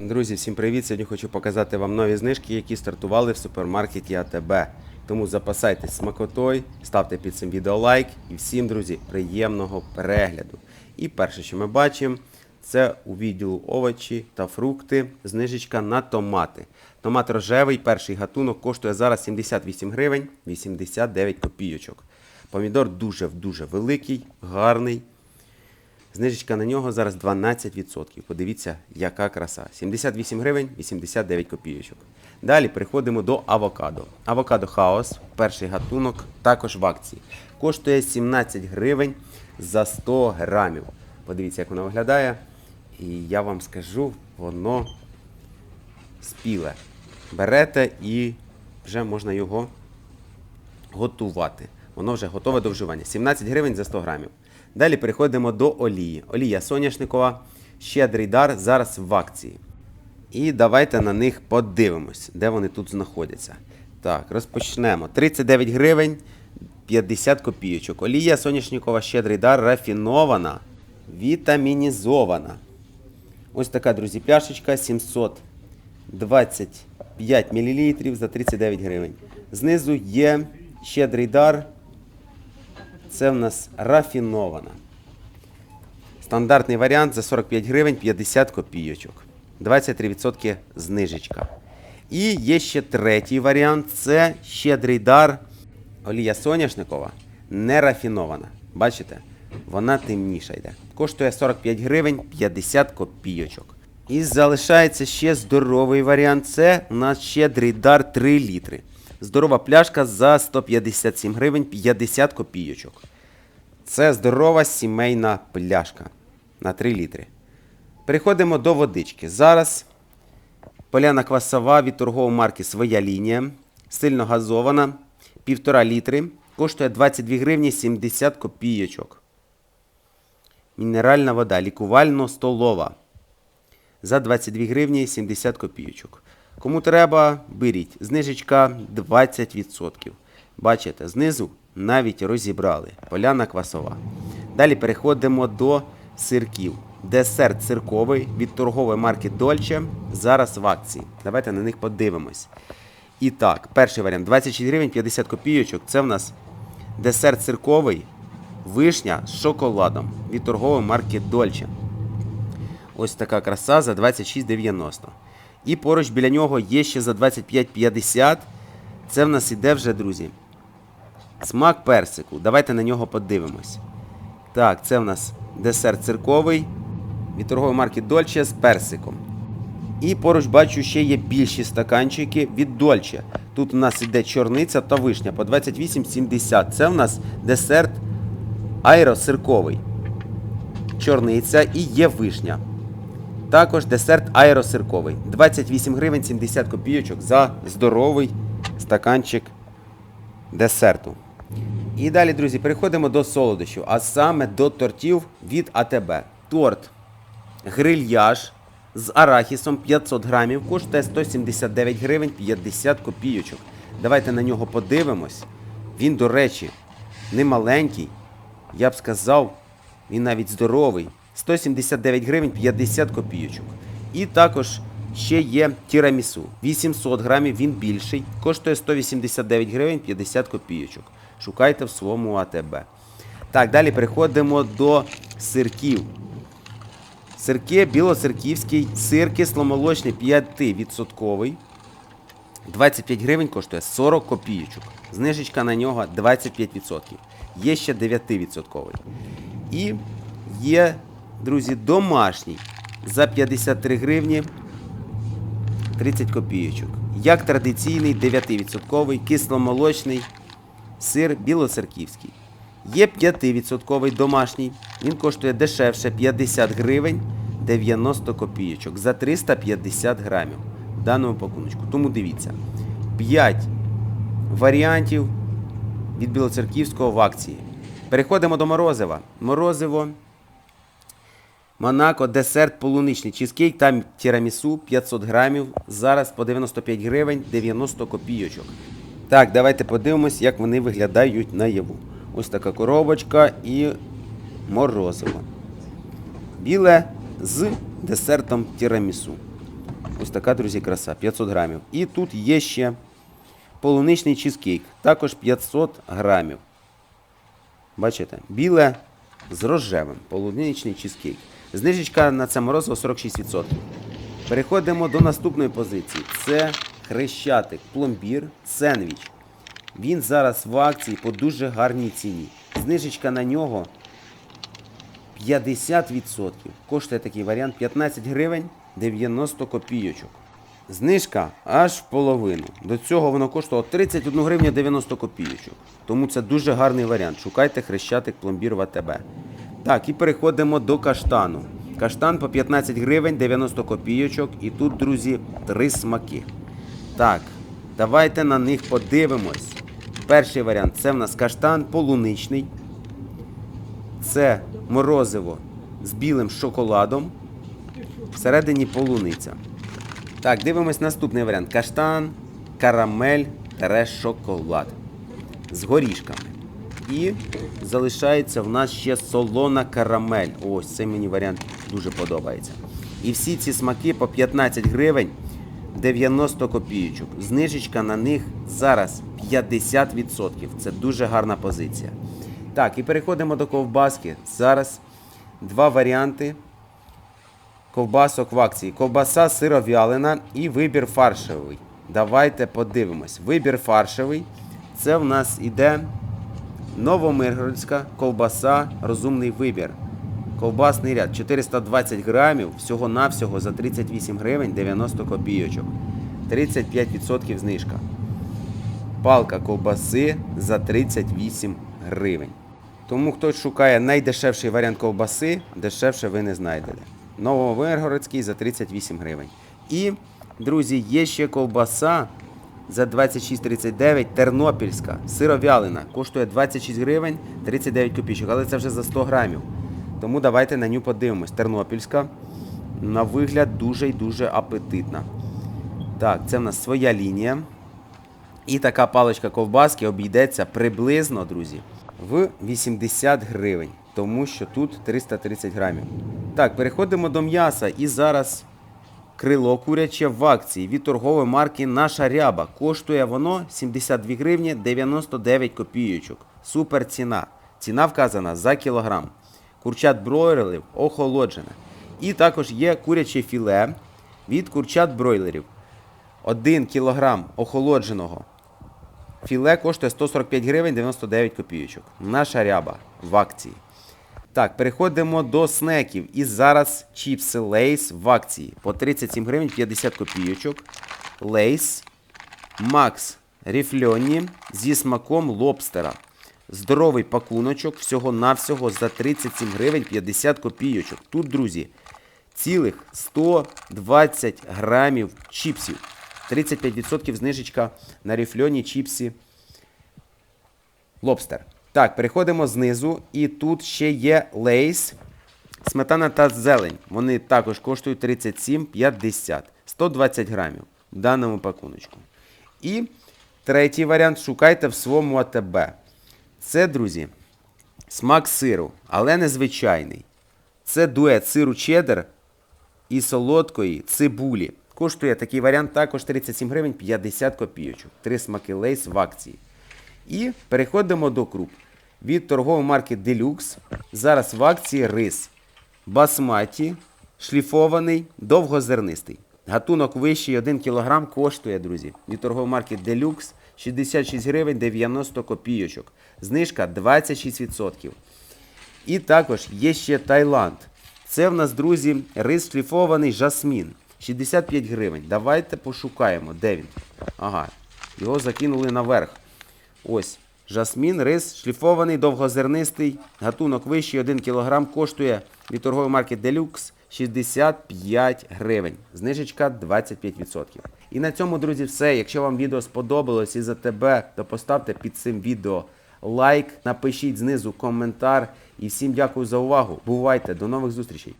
Друзі, всім привіт! Сьогодні хочу показати вам нові знижки, які стартували в супермаркеті АТБ. Тому запасайтесь смакотою, ставте під цим відео лайк і всім, друзі, приємного перегляду. І перше, що ми бачимо, це у відділу овочі та фрукти знижечка на томати. Томат рожевий, перший гатунок, коштує зараз 78 гривень 89 копійочок. Помідор дуже-дуже великий, гарний. Знижечка на нього зараз 12%. Подивіться, яка краса. 78 гривень 89 копійочок. Далі переходимо до авокадо. Авокадо хаос, перший гатунок, також в акції. Коштує 17 гривень за 100 грамів. Подивіться, як воно виглядає. І я вам скажу, воно спіле. Берете і вже можна його готувати. Воно вже готове до вживання. 17 гривень за 100 грамів. Далі переходимо до олії. Олія соняшникова, щедрий дар, зараз в акції. І давайте на них подивимось, де вони тут знаходяться. Так, розпочнемо. 39 гривень 50 копійочок. Олія соняшникова, щедрий дар, рафінована, вітамінізована. Ось така, друзі, пляшечка 725 мл за 39 гривень. Знизу є щедрий дар. Це в нас рафінована. Стандартний варіант за 45 гривень 50 копійочок. 23% знижечка. І є ще третій варіант це щедрий дар. Олія соняшникова не рафінована. Бачите? Вона темніша йде. Коштує 45 гривень 50 копійочок. І залишається ще здоровий варіант. Це у нас щедрий дар 3 літри. Здорова пляшка за 157 гривень 50 копійочок. Це здорова сімейна пляшка на 3 літри. Переходимо до водички. Зараз поляна квасова від торгової марки Своя лінія. Сильно газована. 1,5 літри. Коштує 22 гривні 70 копійочок. Мінеральна вода лікувально-столова. За 22 гривні 70 копійочок. Кому треба, беріть. Знижечка 20%. Бачите, знизу навіть розібрали. Поляна квасова. Далі переходимо до сирків. Десерт цирковий від торгової марки Дольче. Зараз в акції. Давайте на них подивимось. І так, перший варіант 26 гривень 50 копійочок. Це в нас десерт цирковий, вишня з шоколадом від торгової марки Дольче. Ось така краса за 26,90. І поруч біля нього є ще за 25,50. Це в нас іде вже, друзі. Смак персику. Давайте на нього подивимось. Так, це в нас десерт цирковий від торгової марки Дольче з персиком. І поруч бачу, ще є більші стаканчики від Дольче. Тут у нас іде чорниця та вишня по 28,70. Це в нас десерт аеросирковий. Чорниця і є вишня. Також десерт аеросирковий. 28 гривень 70 копійочок за здоровий стаканчик десерту. І далі, друзі, переходимо до солодощів, а саме до тортів від АТБ. Торт грильяж з арахісом 500 грамів коштує 179 гривень 50 копійочок. Давайте на нього подивимось. Він, до речі, не маленький. Я б сказав, він навіть здоровий. 179 гривень 50 копійочок. І також ще є тірамісу. 800 грамів, він більший. Коштує 189 гривень 50 копійочок. Шукайте в своєму АТБ. Так, далі переходимо до сирків. Сирки білоцерківський, сир кисломолочний 5%. 25 гривень коштує 40 копійочок. Знижечка на нього 25%. Є ще 9%. І є, друзі, домашній за 53 гривні 30 копійочок. Як традиційний 9% кисломолочний сир білоцерківський. Є 5% домашній. Він коштує дешевше 50 гривень 90 копійочок за 350 грамів в даному пакуночку. Тому дивіться. 5 варіантів від білоцерківського в акції. Переходимо до морозива. Морозиво. Монако, десерт полуничний чизкейк та тірамісу 500 грамів. Зараз по 95 гривень 90 копійочок. Так, давайте подивимось, як вони виглядають наяву. Ось така коробочка і морозиво. Біле з десертом тірамісу. Ось така, друзі, краса, 500 грамів. І тут є ще полуничний чизкейк, також 500 грамів. Бачите, біле з рожевим, полуничний чизкейк. Знижечка на це морозиво 46%. Переходимо до наступної позиції. Це хрещатик, пломбір, сендвіч. Він зараз в акції по дуже гарній ціні. Знижечка на нього 50%. Коштує такий варіант 15 гривень 90 копійочок. Знижка аж в половину. До цього воно коштувало 31 гривню 90 копійочок. Тому це дуже гарний варіант. Шукайте хрещатик пломбір в АТБ. Так, і переходимо до каштану. Каштан по 15 гривень 90 копійочок. І тут, друзі, три смаки. Так, давайте на них подивимось. Перший варіант це в нас каштан полуничний. Це морозиво з білим шоколадом. Всередині полуниця. Так, дивимось наступний варіант. Каштан, карамель, шоколад. З горішками. І залишається в нас ще солона карамель. Ось цей мені варіант дуже подобається. І всі ці смаки по 15 гривень 90 копійочок. Знижечка на них зараз 50%. Це дуже гарна позиція. Так, і переходимо до ковбаски. Зараз два варіанти ковбасок в акції. Ковбаса сиров'ялина і вибір фаршевий. Давайте подивимось. Вибір фаршевий. Це в нас іде Новомиргородська ковбаса Розумний вибір. Ковбасний ряд 420 грамів, всього-навсього за 38 гривень 90 копійочок. 35% знижка. Палка ковбаси за 38 гривень. Тому хтось шукає найдешевший варіант ковбаси, дешевше ви не знайдете. Нововиргородський за 38 гривень. І, друзі, є ще ковбаса за 26,39 Тернопільська, сировялина. Коштує 26 гривень 39 копійок, але це вже за 100 грамів. Тому давайте на ню подивимось. Тернопільська на вигляд дуже і дуже апетитна. Так, це в нас своя лінія. І така паличка ковбаски обійдеться приблизно, друзі, в 80 гривень, тому що тут 330 грамів. Так, переходимо до м'яса. І зараз крило куряче в акції від торгової марки Наша Ряба. Коштує воно 72 гривні 99 копійочок. Супер ціна. Ціна вказана за кілограм. Курчат бройлерів охолоджене. І також є куряче філе від курчат бройлерів. 1 кілограм охолодженого філе коштує 145 гривень 99 копійочок. Наша ряба в акції. Так, переходимо до снеків. І зараз чіпси Лейс в акції по 37 гривень 50 копійочок. Лейс Макс ріфльоні зі смаком лобстера. Здоровий пакуночок всього-навсього за 37 гривень 50 копійочок. Тут, друзі, цілих 120 грамів чіпсів. 35% знижечка на ріфльоні чіпсі лобстер. Так, переходимо знизу. І тут ще є лейс, сметана та зелень. Вони також коштують 37,50. 120 грамів в даному пакуночку. І третій варіант шукайте в своєму АТБ. Це, друзі, смак сиру, але незвичайний. Це дует сиру чеддер і солодкої цибулі. Коштує такий варіант також 37 гривень 50 копійочок. Три смаки лейс в акції. І переходимо до круп. Від торгової марки Deluxe. Зараз в акції рис. Басматі, шліфований, довгозернистий. Гатунок вищий 1 кг коштує, друзі. Від торгової марки Deluxe 66 гривень 90 копійочок. Знижка 26%. І також є ще Таїланд. Це в нас, друзі, рис шліфований жасмін. 65 гривень. Давайте пошукаємо, де він. Ага, його закинули наверх. Ось. Жасмін, рис, шліфований, довгозернистий, гатунок вищий, 1 кг, коштує від торгової марки Deluxe 65 гривень. Знижечка 25%. І на цьому, друзі, все. Якщо вам відео сподобалось і за тебе, то поставте під цим відео лайк, напишіть знизу коментар. І всім дякую за увагу. Бувайте, до нових зустрічей!